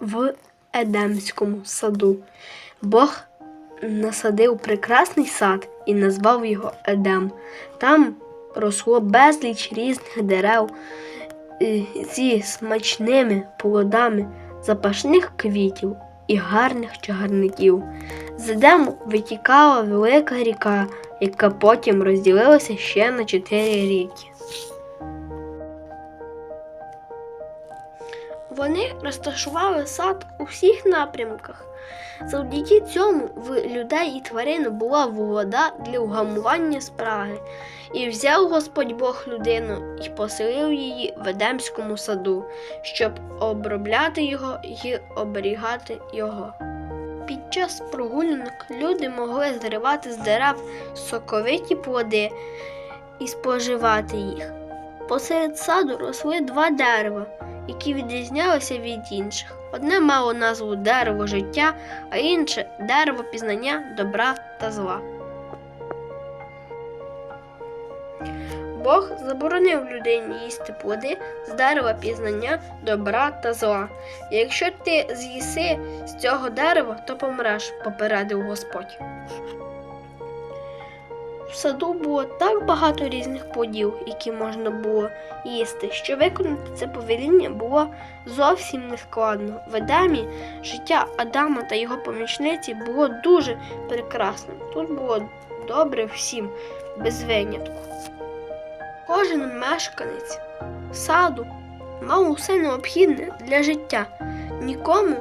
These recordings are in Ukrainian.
в Едемському саду. Бог насадив прекрасний сад і назвав його Едем. Там росло безліч різних дерев е, зі смачними плодами, запашних квітів і гарних чагарників. З Едему витікала велика ріка, яка потім розділилася ще на чотири ріки. Вони розташували сад у всіх напрямках. Завдяки цьому в людей і тварин була вода для вгамування спраги, і взяв Господь Бог людину і поселив її в Едемському саду, щоб обробляти його і оберігати його. Під час прогулянок люди могли зривати з дерев соковиті плоди і споживати їх. Посеред саду росли два дерева, які відрізнялися від інших. Одне мало назву дерево життя, а інше дерево пізнання добра та зла. Бог заборонив людині їсти плоди з дерева пізнання добра та зла. Якщо ти з'їси з цього дерева, то помреш, попередив Господь. В саду було так багато різних плодів, які можна було їсти, що виконати це повеління було зовсім нескладно. В Едемі життя Адама та його помічниці було дуже прекрасним. Тут було добре всім, без винятку. Кожен мешканець саду мав усе необхідне для життя. Нікому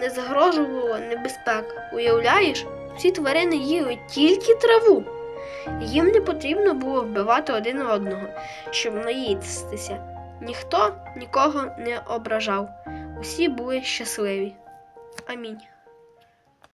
не загрожувала небезпека. Уявляєш, всі тварини їли тільки траву. Їм не потрібно було вбивати один одного, щоб наїстися. Ніхто нікого не ображав. Усі були щасливі. Амінь.